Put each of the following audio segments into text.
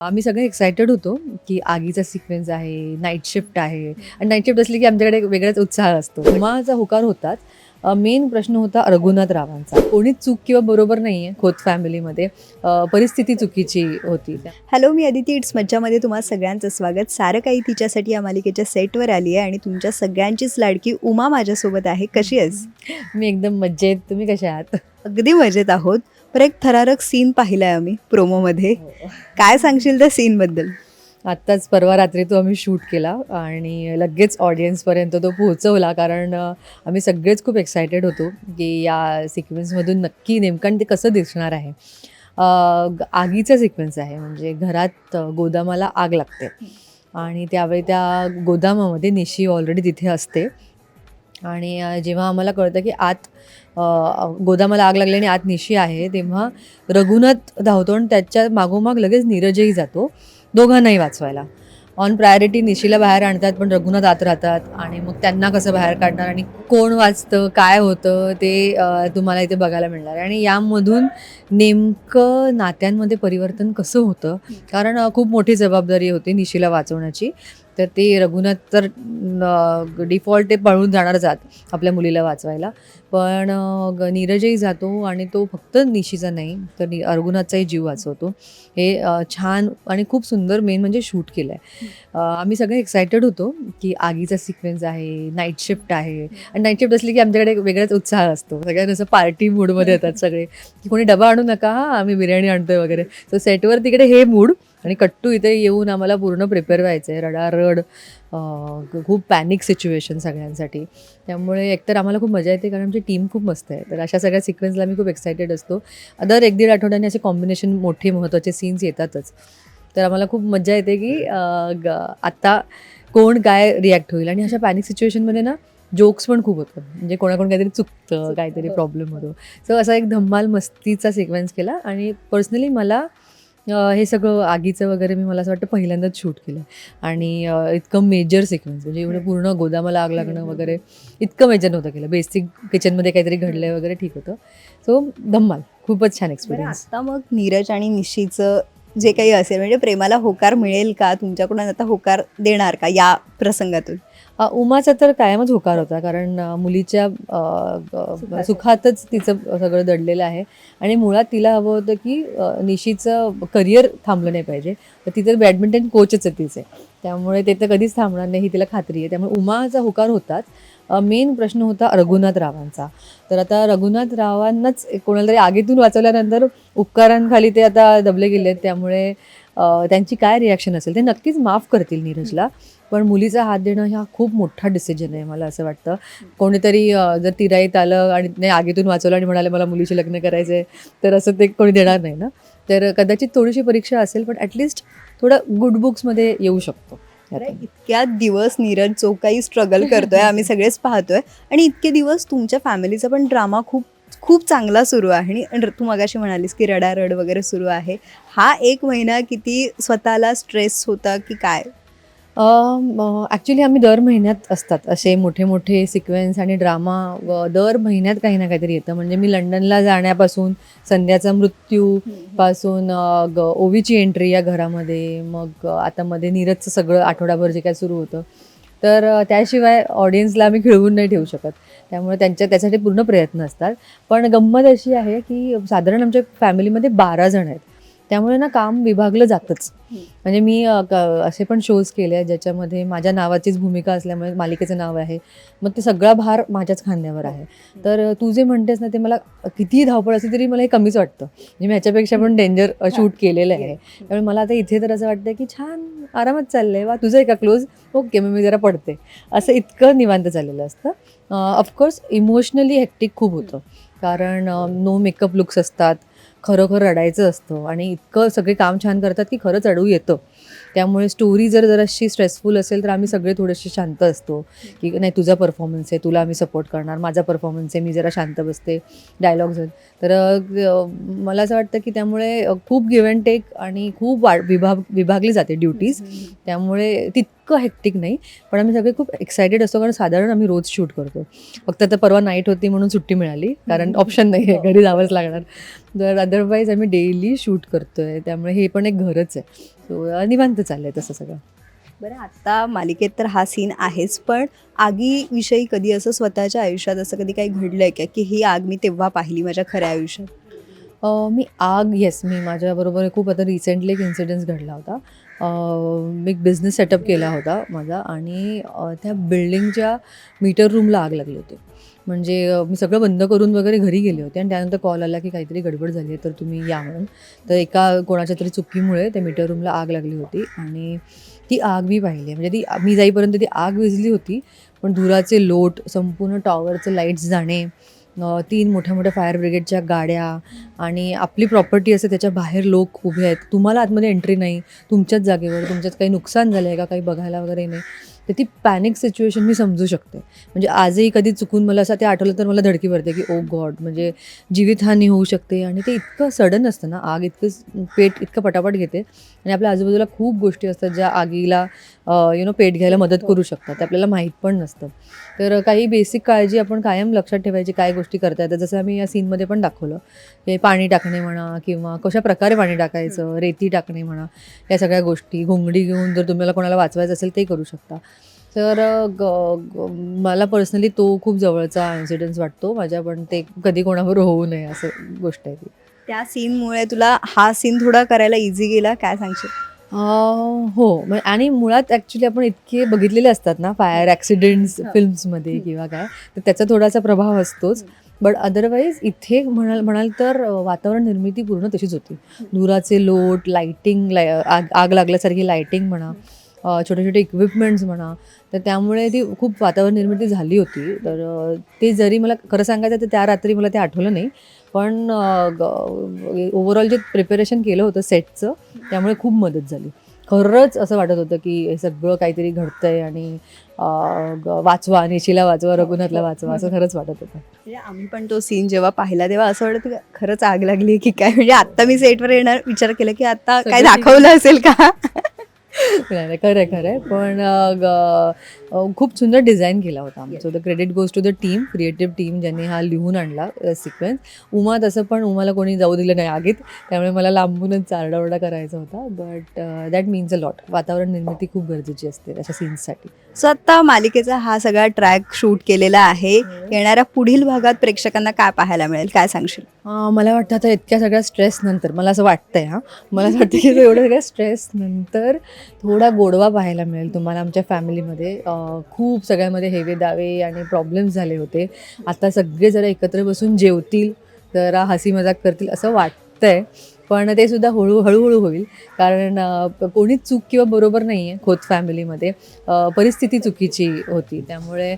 आम्ही सगळे एक्सायटेड होतो की आगीचा सिक्वेन्स आहे नाईट शिफ्ट आहे. आणि नाईट शिफ्ट असली की आमच्याकडे एक वेगळाच उत्साह असतो. उमाचा होकार होताच मेन प्रश्न होता रघुनाथ रावांचा. कोणीच चूक किंवा बरोबर नाही आहे खोत फॅमिलीमध्ये परिस्थिती चुकीची होती. हॅलो मी अदिती इट्स मज्जामध्ये तुम्हा सगळ्यांचं स्वागत. सारं काही तिच्यासाठी या मालिकेच्या सेटवर आली आहे आणि तुमच्या सगळ्यांचीच लाडकी उमा माझ्यासोबत आहे. कशी आहेस? मी एकदम मज्जेत. तुम्ही कशा आहात? अगदी मजेत आहोत. पर एक थरारक सीन पाहिलाय आम्ही प्रोमोमध्ये काय सांगशील त्या सीनबद्दल आत्ताच परवा रात्री तो आम्ही शूट केला आणि लगेच ऑडियन्सपर्यंत तो पोहोचवला कारण आम्ही सगळेच खूप एक्सायटेड होतो की या सिक्वेन्समधून नक्की नेमकं ते कसं दिसणार आहे. ग- आगीचा सिक्वेन्स आहे म्हणजे घरात गोदामाला आग लागते आणि त्यावेळी त्या गोदामामध्ये निशी ऑलरेडी तिथे असते. आणि जेव्हा आम्हाला कळतं की आत गोदामाला आग लागली आणि आत निशी आहे तेव्हा रघुनाथ धावतो आणि त्याच्या मागोमाग लगेच नीरजही जातो. दोघांनाही वाचवायला. ऑन प्रायोरिटी निशीला बाहेर आणतात पण रघुनाथ आत राहतात आणि मग त्यांना कसं बाहेर काढणार आणि कोण वाचतं काय होतं ते तुम्हाला इथे बघायला मिळणार. आणि यामधून नेमकं नात्यांमध्ये परिवर्तन कसं होतं? कारण खूप मोठी जबाबदारी होती निशीला वाचवण्याची. तर ते रघुनाथ तर डिफॉल्ट ते पळून जाणार जात आपल्या मुलीला वाचवायला. पण ग- नीरजही जातो आणि तो फक्त निशीचा नाही तर नि रघुनाथचाही जीव वाचवतो. हे छान आणि खूप सुंदर मेन म्हणजे शूट केलं आहे आम्ही सगळे एक्सायटेड होतो की आगीचा सिक्वेन्स आहे नाईट शिफ्ट आहे. आणि नाईट शिफ्ट असली की आमच्याकडे वेगळाच उत्साह असतो. सगळ्यांना असं पार्टी मूडमध्ये येतात सगळे. की कोणी डबा आणू नका हां आम्ही बिर्याणी आणतोय वगैरे. तर सेटवर तिकडे हे मूड आणि कट्टू इथे येऊन आम्हाला पूर्ण प्रिपेअर व्हायचं आहे रडारड खूप पॅनिक सिच्युएशन सगळ्यांसाठी. त्यामुळे एकतर आम्हाला खूप मजा येते कारण आमची टीम खूप मस्त आहे. तर अशा सगळ्या सिक्वेन्सला मी खूप एक्सायटेड असतो. दर एक दीड आठवड्यांनी असे कॉम्बिनेशन मोठे महत्त्वाचे सीन्स येतातच. तर आम्हाला खूप मजा येते की ग- आत्ता कोण काय रिॲक्ट होईल. आणि अशा पॅनिक सिच्युएशनमध्ये ना जोक्स पण खूप होतात. म्हणजे कोणाकोण काहीतरी चुकतं काहीतरी प्रॉब्लेम होतो. सो असा एक धम्माल मस्तीचा सिक्वेन्स केला. आणि पर्सनली मला हे सगळं आगीचं वगैरे मी मला असं वाटतं पहिल्यांदाच शूट केलं आणि इतकं मेजर सिक्वेन्स म्हणजे एवढं पूर्ण गोदामाला आग लागणं वगैरे इतकं मेजर नव्हतं केलं. बेसिक किचनमध्ये काहीतरी घडलं वगैरे ठीक होतं. सो धम्माल. खूपच छान एक्सपिरियन्स आता मग नीरज आणि निशीचं जे काही असेल म्हणजे प्रेमाला होकार मिळेल का? तुमच्याकडून आता होकार देणार का या प्रसंगातून? उमाचा तर कायमच होकार होता कारण मुलीच्या सुखातच. तिचं सगळं दडलेलं आहे. आणि मुळात तिला हवं होतं की निशीचं करिअर थांबलं नाही पाहिजे. तर तिथं बॅडमिंटन कोचच आहे तिचे. त्यामुळे ते तर कधीच थांबणार नाही ही तिला खात्री आहे. त्यामुळे उमाचा होकार होताच. मेन प्रश्न होता रघुनाथ रावांचा. तर आता रघुनाथ रावांनाच कोणाला तरी आगीतून वाचवल्यानंतर उपकारांखाली ते आता दबले गेले आहेत त्यामुळे त्यांची काय रिॲक्शन असेल ते नक्कीच माफ करतील नीरजला. पण मुलीचा हात देणं हा खूप मोठा डिसिजन आहे मला असं वाटतं. कोणीतरी जर तिराईत आलं आणि नाही आगीतून वाचवलं आणि म्हणाले मला मुलीशी लग्न करायचं आहे तर असं ते कोणी देणार नाही ना. तर कदाचित थोडीशी परीक्षा असेल पण ॲटलिस्ट थोडं गुड बुक्समध्ये येऊ शकतो. इतक्या दिवस नीरज जो काही स्ट्रगल करतोय आम्ही सगळेच पाहतोय. आणि इतके दिवस तुमच्या फॅमिलीचा पण ड्रामा खूप खूप चांगला सुरू आहे. आणि तू मगाशी म्हणालीस की रडारड वगैरे सुरू आहे. हा एक महिना किती स्वतःला स्ट्रेस होता की काय? ॲक्च्युली आम्ही दर महिन्यात असतात. असे मोठे मोठे सिक्वेन्स आणि ड्रामा व दर महिन्यात काही ना काहीतरी येतं. म्हणजे मी लंडनला जाण्यापासून संध्याचा मृत्यू पासून ओवीची एंट्री या घरामध्ये मग आता मध्ये नीरजचं सगळं आठवडाभर जे काय सुरू होतं. तर त्याशिवाय ऑडियन्सला आम्ही खिळवून नाही ठेवू शकत. त्यामुळे त्यांच्या त्यासाठी पूर्ण प्रयत्न असतात. पण गंमत अशी आहे की साधारण आमच्या फॅमिलीमध्ये बारा जण आहेत. त्यामुळे ना काम विभागलं जातंच. म्हणजे मी असे पण शोज केले आहेत ज्याच्यामध्ये माझ्या नावाचीच भूमिका असल्यामुळे मालिकेचं नाव आहे. मग ते सगळा भार माझ्याच खांद्यावर आहे. तर तू जे म्हणतेस ना ते मला कितीही धावपळ असली तरी मला हे कमीच वाटतं. म्हणजे मी ह्याच्यापेक्षा पण डेंजर शूट केलेलं आहे. त्यामुळे मला आता इथे तर असं वाटतं की छान आरामात चाललंय. वा तुझं आहे का क्लोज ओके मग मी जरा पडते. असं इतकं निवांत चाललेलं असतं. ऑफकोर्स इमोशनली हेक्टिक खूप होतं. कारण नो मेकअप लुक्स असतात. खरोखर रडायचं असतं. आणि इतकं सगळे काम छान करतात की खरंच अडू येतं. त्यामुळे स्टोरी जर जराशी स्ट्रेसफुल असेल तर आम्ही सगळे थोडेसे शांत असतो. की नाही तुझा परफॉर्मन्स आहे तुला आम्ही सपोर्ट करणार. माझा परफॉर्मन्स आहे मी जरा शांत बसते. डायलॉग्स तर मला असं वाटतं की त्यामुळे खूप गिव्ह अँड टेक आणि खूप वा विभाग विभागली जाते ड्युटीज त्यामुळे तितकं हेक्टिक नाही. पण आम्ही सगळे खूप एक्सायटेड असतो कारण साधारण आम्ही रोज शूट करतो. फक्त आता परवा नाईट होती म्हणून सुट्टी मिळाली. कारण ऑप्शन नाही आहे घरी जावंच लागणार. तर अदरवाईज आम्ही डेली शूट करतोय. त्यामुळे हे पण एक घरच आहे. सो निवांत चाललं आहे तसं सगळं. बरं आता मालिकेत तर हा सीन आहेच पण आगीविषयी कधी असं स्वतःच्या आयुष्यात असं कधी काही घडलंय का की ही आग मी तेव्हा पाहिली माझ्या खऱ्या आयुष्यात? मी आग येस मी माझ्याबरोबर खूप आता रिसेंटली एक इन्सिडन्स घडला होता. मी एक बिझनेस सेटअप केला होता माझा आणि त्या बिल्डिंगच्या मीटर रूमला आग लागली होती. म्हणजे मी सगळं बंद करून वगैरे घरी गेले होते आणि त्यानंतर कॉल आला की काहीतरी गडबड झाली आहे तर तुम्ही या म्हणून. तर एका कोणाच्या तरी चुकीमुळे त्या मीटर रूमला आग लागली होती आणि ती आग मी पाहिली. म्हणजे ती मी जाईपर्यंत ती आग विजली होती पण धुराचे लोट संपूर्ण टॉवरचे लाईट्स जाणे तीन मोठ्या मोठ्या फायर ब्रिगेडच्या गाड्या आणि आपली प्रॉपर्टी असते त्याच्या बाहेर लोक उभे आहेत. तुम्हाला आतमध्ये एंट्री नाही तुमच्याच जागेवर तुमच्यात काही नुकसान झालं आहे का काही बघायला वगैरे नाही. तर ती पॅनिक सिच्युएशन मी समजू शकते. म्हणजे आजही कधी चुकून मला असं ते आठवलं तर मला धडकी भरते की oh ओ गॉड म्हणजे जीवितहानी होऊ शकते आणि ते इतकं सडन असतं ना आग इतकं पेट इतकं पटापट घेते आणि आपल्या आजूबाजूला खूप गोष्टी असतात ज्या आगीला यु नो पेट घ्यायला मदत करू शकतात. ते आपल्याला माहीत पण नसतं. तर काही बेसिक काळजी आपण कायम लक्षात ठेवायची काय गोष्टी करता येतात. जसं आम्ही या सीनमध्ये पण दाखवलं हे पाणी टाकणे म्हणा किंवा कशा प्रकारे पाणी टाकायचं रेती टाकणे म्हणा या सगळ्या गोष्टी. घोंगडी घेऊन जर तुम्हाला कोणाला वाचवायचं असेल ते करू शकता. तर ग- ग- मला पर्सनली तो खूप जवळचा इन्सिडन्स वाटतो. माझ्या पण ते कधी कोणावर होऊ नये असं गोष्ट आहे ती. त्या सीनमुळे तुला हा सीन थोडा करायला इझी गेला काय सांगशील? अं, हो. आणि मुळात ॲक्च्युली आपण इतके बघितलेले असतात ना फायर ॲक्सिडेंट्स फिल्म्समध्ये किंवा काय तर त्याचा थोडासा प्रभाव असतोच. बट अदरवाईज इथे म्हणाल म्हणाल तर अं, वातावरण निर्मिती पूर्ण तशीच होती. धुराचे लोट लाईटिंग लाय आग आग लागल्यासारखी लाईटिंग म्हणा. छोटे छोटे इक्विपमेंट्स म्हणा तर त्यामुळे ती खूप वातावरण निर्मिती झाली होती. तर ते जरी मला खरं सांगायचं तर त्या रात्री मला ते आठवलं नाही. पण ओव्हरऑल जे प्रिपरेशन केलं होतं सेटचं त्यामुळे खूप मदत झाली. खरंच असं वाटत होतं की हे सगळं काहीतरी घडतंय आणि वाचवा निशिला वाचवा रघुनाथला वाचवा असं खरंच वाटत होतं. म्हणजे आम्ही पण तो सीन जेव्हा पाहिला तेव्हा असं वाटत खरंच आग लागली की काय? म्हणजे आता मी सेटवर येणार विचार केला की आता काय. दाखवलं असेल का? नाही नाही खरं आहे खरं आहे पण खूप सुंदर डिझाईन केला होता आम्ही so the credit goes to the team creative team ज्यांनी हा लिहून आणला सिक्वेन्स उमा तसं पण उमाला कोणी जाऊ दिलं नाही आगीत. त्यामुळे मला लांबूनच आरडाओरडा करायचा होता. But that means a lot वातावरण निर्मिती खूप गरजेची असते अशा सीन्ससाठी सो आता मालिकेचा हा सगळा ट्रॅक शूट केलेला आहे. येणाऱ्या पुढील भागात प्रेक्षकांना काय पाहायला मिळेल? काय सांगशील? मला वाटतं आता इतक्या सगळ्या स्ट्रेस नंतर मला असं वाटतंय हां. मला असं वाटतं की एवढ्या सगळ्या स्ट्रेस नंतर थोडा गोडवा पाहायला मिळेल तुम्हाला आमच्या फॅमिलीमध्ये खूप सगळ्यामध्ये हेवे दावे आणि प्रॉब्लेम्स झाले होते. आता सगळे जरा एकत्र बसून जेवतील जरा हसी मजाक करतील असं वाटतंय. पण ते सुद्धा हळू हळूहळू होईल. कारण कोणीच चूक किंवा बरोबर नाही आहे खोत फॅमिलीमध्ये. परिस्थिती चुकीची होती. त्यामुळे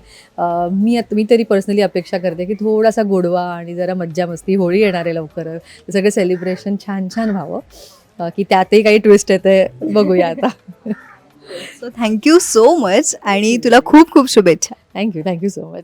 मी आत- मी तरी पर्सनली अपेक्षा करते की थोडासा गोडवा आणि जरा मज्जा मस्ती होळी येणार आहे लवकर. ते सगळं सेलिब्रेशन छान छान व्हावं. की त्यातही काही ट्विस्ट येते. बघूया आता. सो थँक्यू सो मच आणि तुला खूप खूप शुभेच्छा. Thank you thank you so much